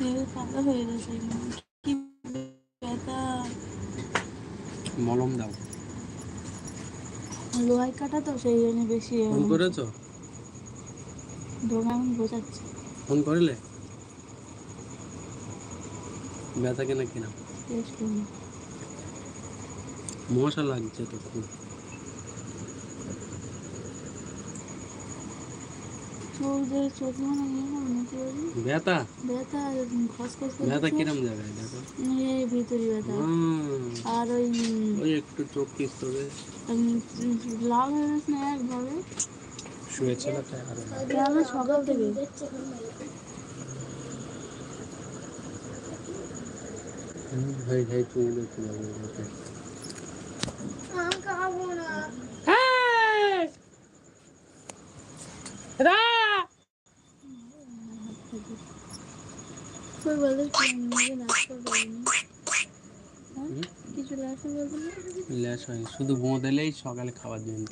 দেহ কাদা হয়ে গেছে কি ব্যথা মলম দাও লোহাই কাটা তো সেই জন্য বেশি ফোন করেছ দোকান বোঝাচ্ছে ফোন করিলে ব্যথা কেনা কিনা মশা লাগছে তো খুব চোখ দিয়ে চোখ মানে ইয়ে না নাকি বলি ব্যথা? ব্যথা খসখস করে ব্যথা কিরম জায়গায় দেখো এই ভিতরি ব্যথা। আর ওই ওই একটু চোখ লাল হয়ে গেছে না একভাবে? শুয়েছে তাই আরও সকাল থেকে। ওকে কিছু বলতে হয় শুধু বোঁদ এলেই সকালে খাওয়ার জন্য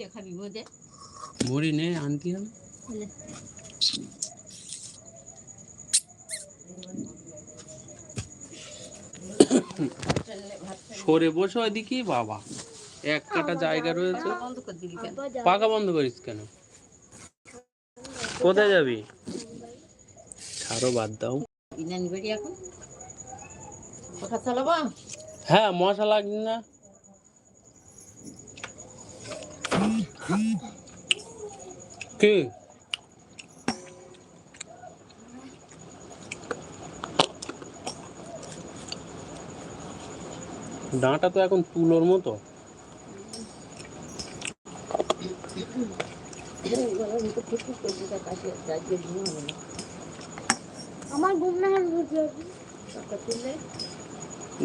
দেখাবি বোঝে মুড়ি নে আনতে হবে। সরে বসে ওইদিকে বাবা। এক কাটা জায়গা রয়েছে। পাকা বন্ধ করিস কেন? কোথায় যাবি? ছাড়ো বাদ দাও। নানি বাড়ি এখন? কথা চালাবো? হ্যাঁ মশা লাগছে না। কি? ডাঁটা তো এখন তুলোর মতো। আমার ঘুম না হয় বুঝে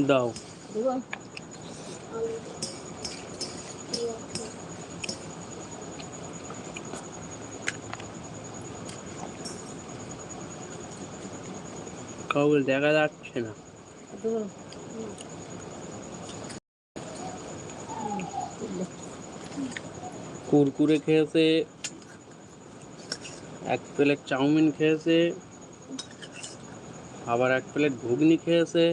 দাও। কাউকে দেখা যাচ্ছে না। কুরকুরে খেয়েছে এক প্লেট চাউমিন খেয়েছে আবার এক প্লেট ঘুগনি খেয়েছে।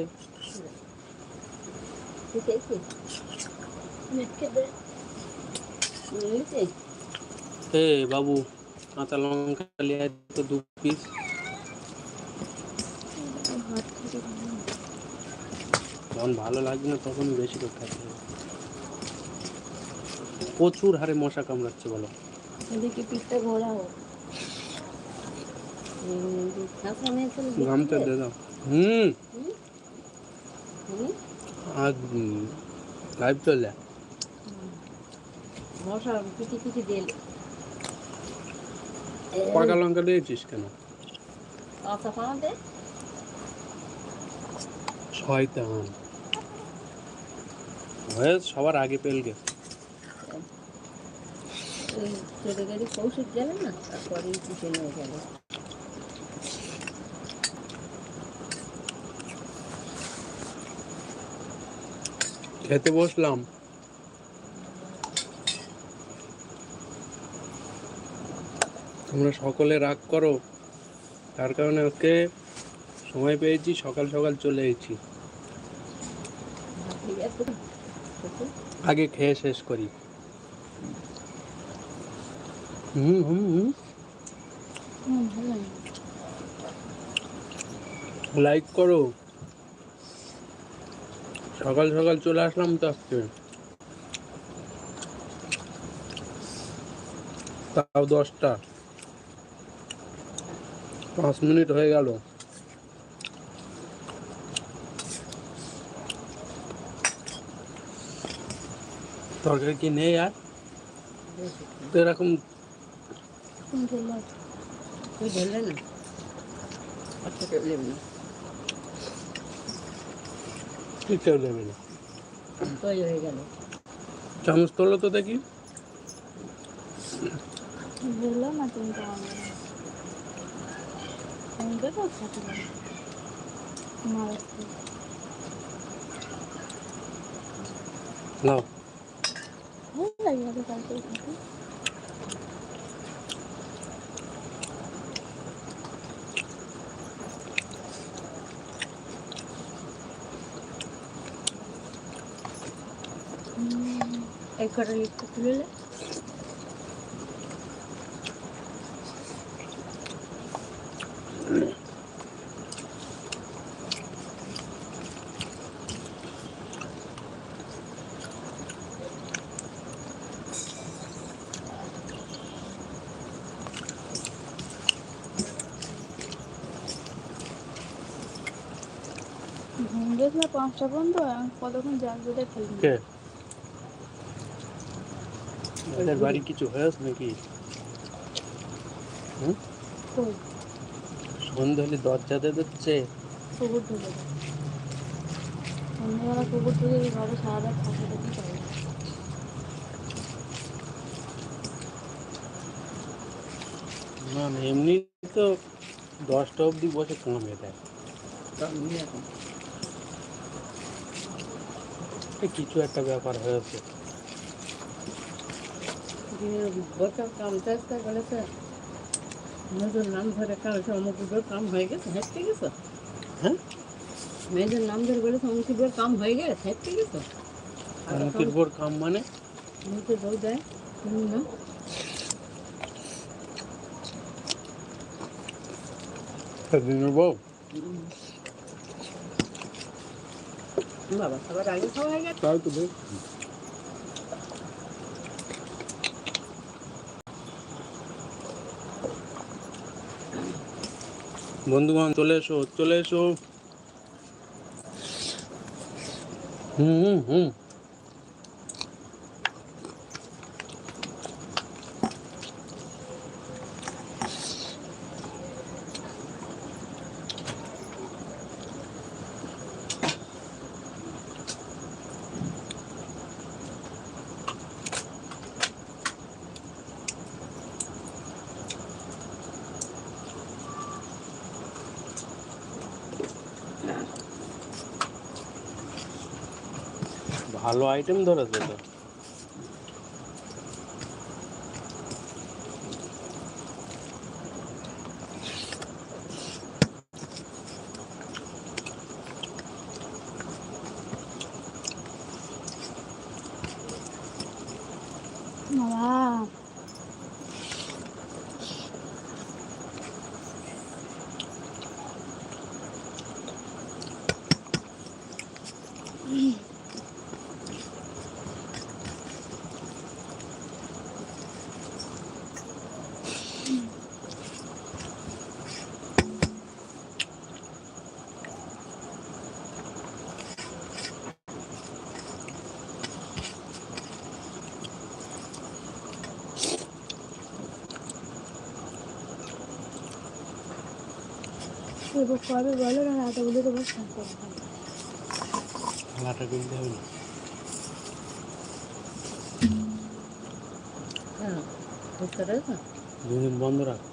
হে বাবু, কাঁচা লঙ্কা লিয়ে দু পিস যখন ভালো লাগবে না, তখন বেশি করে খেতে প্রচুর হারে মশা কামড়াচ্ছে বলো। এদিকে পিঠটা দাও। হুম। আজ লাইভ চলে। পাকা লঙ্কা দিয়েছিস কেন? শয়তান। হয়ে সবার আগে পেল গেছে ছোটো গাড়ি কৌশিক গেলে না তারপরে পিছনে খেতে বসলাম তোমরা সকলে রাগ করো। তার কারণে আজকে সময় পেয়েছি সকাল সকাল চলে এসেছি। আগে খেয়ে শেষ করি। হুম হুম হুম। হুম লাইক করো। সকাল সকাল চলে আসলাম তো আজকে। তাও দশটা। পাঁচ মিনিট হয়ে গেল। তরকারি কি নেই আর? তো এরকম না? আচ্ছা কেউ নেবে না। তৈরি হয়ে গেল। চামচ তোলো তো দেখি। বললাম না তুমি তো নাও। ভালো লাগে এক কটা লিখতে তুলে নে। ঘুম গেছিল পাঁচটা পর্যন্ত কতক্ষণ জাল ফেলি কে এদের বাড়ি কিছু হয়েছে নাকি সন্ধ্যে হলে দরজাতে দিচ্ছে। কুকুর ঢুকে সন্ধ্যেবেলা কুকুর ঢুকে এই সারা রাত থাকে দেখি না। না এমনি তো দশটা অবধি বসে কামড়ে দেয় কিছু একটা ব্যাপার হয়েছে। দিনের বছর কাম চেষ্টা করেছে মেয়েদের নাম ধরে কালকে অমুকুবের কাম হয়ে গেছে হেঁটে গেছো? হ্যাঁ? মেয়েদের নাম ধরে বলেছে অমুকুবের কাম হয়ে গেছে হেঁটে গেছো? মুখের উপর কাম মানে? মুখে বউ দেয় না? বউ? বাবা সবার আগে খাওয়া হয়ে গেছে? তাই তো বন্ধুগণ চলে এসো চলে এসো। হুম হুম ভালো আইটেম ধরেছে তো। বাবা এবার কবে বলো না রাতে বলে দেবো শান্ত খেলাটা কিনতে হবে না? হ্যাঁ দুদিন বন্ধ রাখব।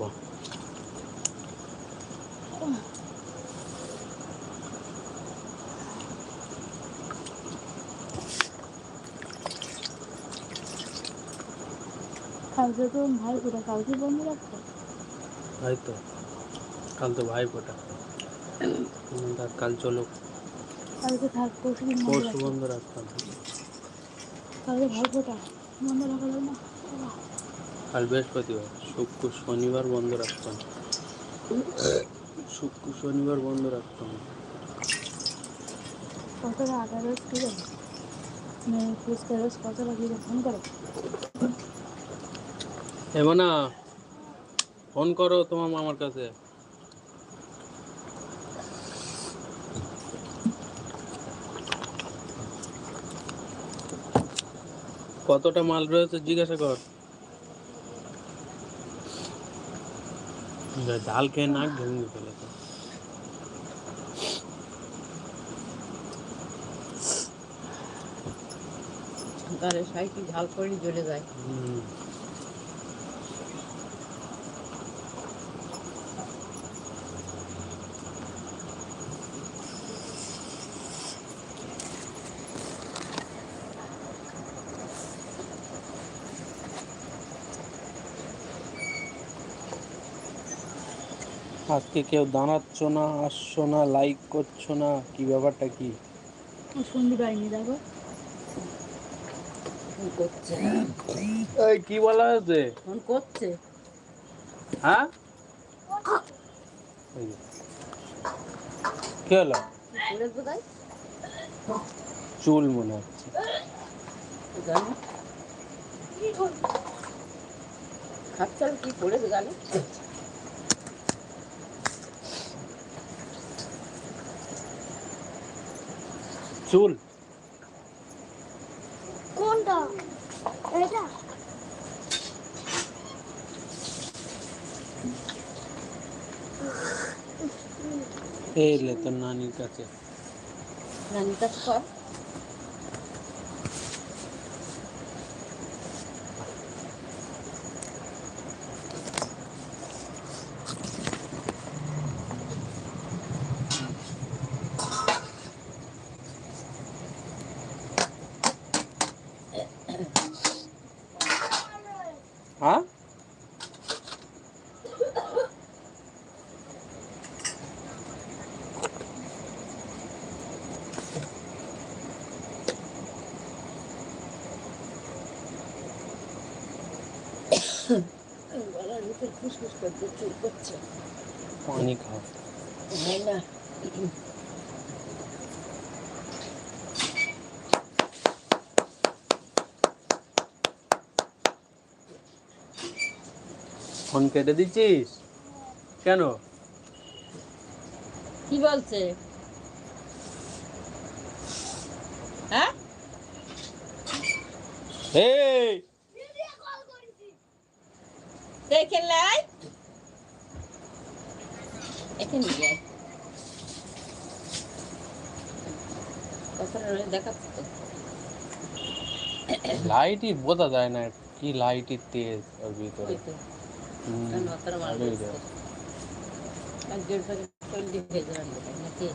কালকে তো ভাই পুরো কালকে বন্ধ রাখতো তাই তো। কাল তো ভাই তার কাল চলো কালকে থাক পরশু দিন বন্ধ পরশু বন্ধ রাখতাম। কালকে ভাই বন্ধ রাখা যাবে না? কাল বৃহস্পতিবার শুক্র শনিবার বন্ধ রাখতাম। শুক্র শনিবার বন্ধ রাখতাম। কতটা আঠারো কি জানো? মেয়ে ফুচকা রোজ কতটা কি ফোন করো। এমন না ফোন করো তোমার মামার কাছে। কতটা মাল রয়েছে জিজ্ঞাসা কর। ঝাল খেয়ে নাক ভেঙে ফেলেছে। তারে সাইকেল ঝাল করে জ্বলে যায়। আজকে কেউ দাঁড়াচ্ছ না আসছো না লাইক করছ না কি ব্যাপারটা কি? শুনতে পাইনি দেখো। এই কি বলা হয়েছে? ফোন করছে। হ্যাঁ। কি হলো? চুল মনে হচ্ছে। খাচ্ছাল কি পড়েছে গালে চুল কোনটা এটা এলে তোর নানির কাছে রানী কাজ ফুসফুস করতে চুল করছে পানি খাও। হয় না। ফোন কেটে দিচ্ছিস? কেন? কি বলছে? হ্যাঁ? এই! দেখে লাই এখানে যাই দেখাচ্ছে তো লাইটই বোঝা যায় না কি লাইটই তেজ ওর ভিতরে ওই তো হুম, কারণ অতটা মাল ভালোই দিচ্ছে। দেয়। আর দেড় প্যাকেট তেল দিয়ে ভেজে রাখবে তাই নাকি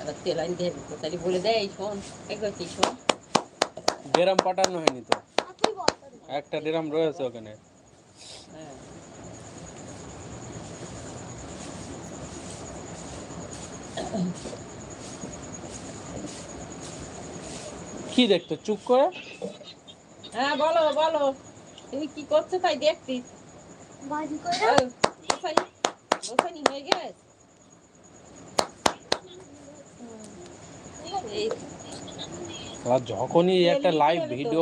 আবার তেল আনি দিয়ে তাহলে বলে দেয় এই শোন এই করছি শোন ড্রাম পাঠানো হয়নি তো আপনি বল একটা ড্রাম রয়েছে ওখানে হ্যাঁ কি দেখতো? চুপ করে? হ্যাঁ বলো বলো। তুমি কি করছ তাই দেখছি বাজি করে? গোসাই গোসাইনি হয়ে গেছে? এই আর যখনই একটা লাইভ ভিডিও